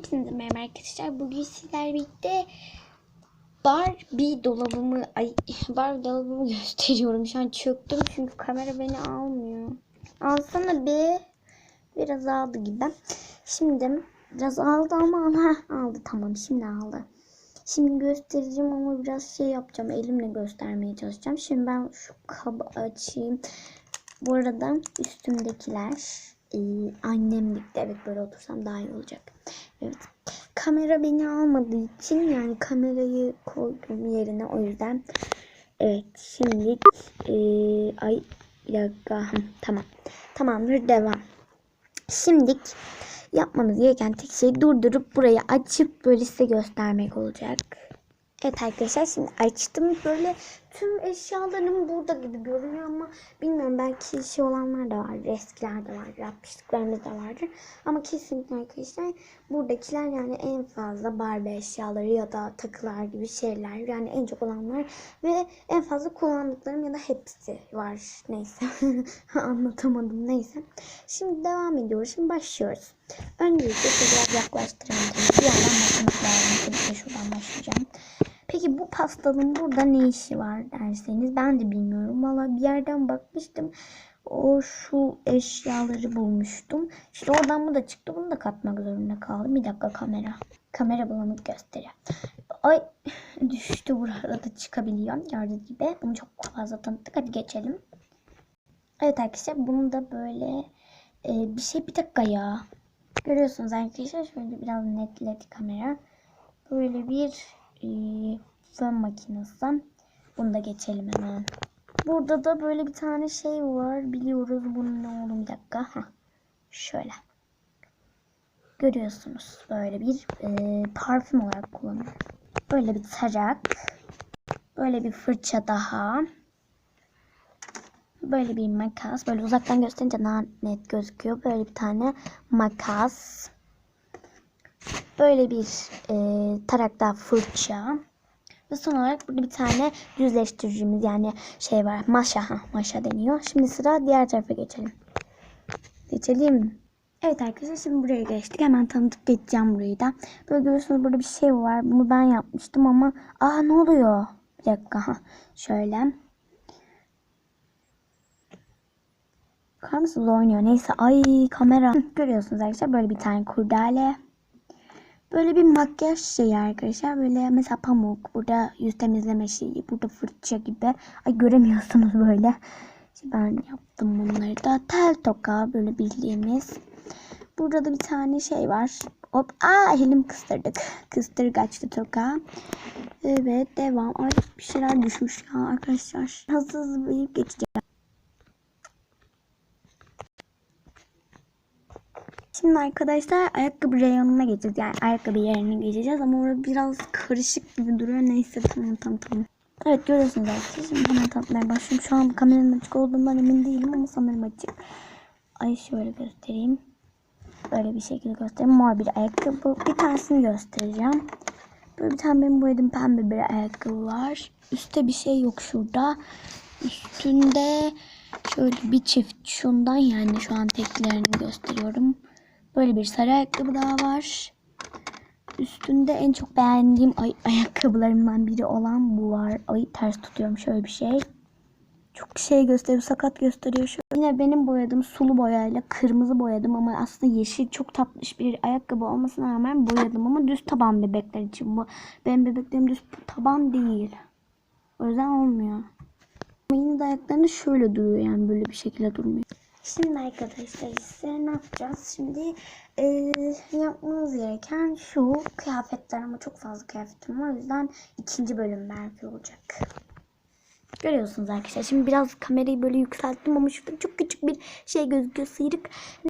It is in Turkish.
Hepinize merhaba arkadaşlar. Bugün sizlerle birlikte Barbie dolabımı, ay Barbie dolabımı gösteriyorum. Şu an çöktüm çünkü kamera beni almıyor. Alsana be. Biraz aldı gibi. Şimdi biraz aldı ama ha, aldı tamam şimdi aldı. Şimdi göstereceğim ama biraz şey yapacağım. Elimle göstermeye çalışacağım. Şimdi ben şu kabı açayım. Bu arada üstümdekiler e, annemlikte evet böyle otursam daha iyi olacak. Evet. Kamera beni almadığı için yani kamerayı koydum yerine o yüzden. Evet şimdi e, ay bir dakika tamam. Tamamdır devam. Şimdi yapmamız gereken tek şey durdurup burayı açıp böyle size göstermek olacak. Evet arkadaşlar şimdi açtım. Böyle tüm eşyalarım burada gibi görünüyor ama bilmiyorum belki işi olanlar da vardır. Eskiler de vardır. Yapmışlıklarımız da vardır. Ama kesinlikle arkadaşlar buradakiler yani en fazla Barbie eşyaları ya da takılar gibi şeyler. Yani en çok olanlar ve en fazla kullandıklarım ya da hepsi var. Neyse anlatamadım neyse. Şimdi devam ediyoruz. Şimdi başlıyoruz. Öncelikle biraz yaklaştırayım. tabii. Bir yerden başlamak lazım. Şuradan başlayacağım. Peki bu pastalın burada ne işi var derseniz ben de bilmiyorum. Valla bir yerden bakmıştım. O şu eşyaları bulmuştum. İşte oradan bu da çıktı. Bunu da katmak zorunda kaldım. Bir dakika kamera. Kamera bulanık gösteriyor. Ay düştü burada da çıkabiliyor. Gördüğünüz gibi. Bunu çok fazla tanıttık. Hadi geçelim. Evet arkadaşlar bunu da böyle e, bir şey bir dakika ya. Görüyorsunuz arkadaşlar şöyle biraz netledi kamera. Böyle bir fön makinesi. Bunu da geçelim hemen. Burada da böyle bir tane şey var. Biliyoruz bunun ne olduğunu bir dakika. Heh. Şöyle. Görüyorsunuz böyle bir e, parfüm olarak kullanılıyor. Böyle bir tarak. Böyle bir fırça daha. Böyle bir makas. Böyle uzaktan gösterince daha net gözüküyor. Böyle bir tane makas. Böyle bir e, tarak daha fırça. Ve son olarak burada bir tane düzleştiricimiz yani şey var. Maşa. Maşa deniyor. Şimdi sıra diğer tarafa geçelim. Geçelim. Evet arkadaşlar şimdi buraya geçtik. Hemen tanıtıp geçeceğim burayı da. Böyle görüyorsunuz burada bir şey var. Bunu ben yapmıştım ama aa ne oluyor? Bir dakika. Şöyle. Bakar oynuyor. Neyse ay kamera. Görüyorsunuz arkadaşlar böyle bir tane kurdale. Böyle bir makyaj şeyi arkadaşlar. Böyle mesela pamuk. Burada yüz temizleme şeyi. Burada fırça gibi. Ay göremiyorsunuz böyle. Ben yaptım bunları da. Tel toka böyle bildiğimiz. Burada da bir tane şey var. Hop. Aa elim kıstırdık. Kıstırgaçlı toka. Evet devam. Ay bir şeyler düşmüş ya arkadaşlar. Hızlı hızlı geçeceğim. Şimdi arkadaşlar ayakkabı reyonuna geçeceğiz. Yani ayakkabı yerine geçeceğiz ama orada biraz karışık gibi duruyor. Neyse tamam tamam tamam. Evet görüyorsunuz arkadaşlar. Şimdi hemen tanıtmaya başlıyorum. Şu an kameranın açık olduğundan emin değilim ama sanırım açık. Ay şöyle göstereyim. Böyle bir şekilde göstereyim. Mor bir ayakkabı. Bir tanesini göstereceğim. Böyle bir tane benim boyadığım pembe bir ayakkabı var. Üstte bir şey yok şurada. Üstünde şöyle bir çift şundan yani şu an teklerini gösteriyorum. Böyle bir sarı ayakkabı daha var. Üstünde en çok beğendiğim ay ayakkabılarımdan biri olan bu var. Ay ters tutuyorum şöyle bir şey. Çok şey gösteriyor, sakat gösteriyor. Şu. Yine benim boyadığım sulu boyayla kırmızı boyadım ama aslında yeşil çok tatlış bir ayakkabı olmasına rağmen boyadım ama düz taban bebekler için bu. Benim bebeklerim düz taban değil. O yüzden olmuyor. Ama yine de ayaklarında şöyle duruyor yani böyle bir şekilde durmuyor. Şimdi arkadaşlar ise ne yapacağız? Şimdi e, yapmamız gereken şu kıyafetler ama çok fazla kıyafetim var. O yüzden ikinci bölüm belki olacak. Görüyorsunuz arkadaşlar. Şimdi biraz kamerayı böyle yükselttim ama şurada çok küçük bir şey gözüküyor. Sıyrık.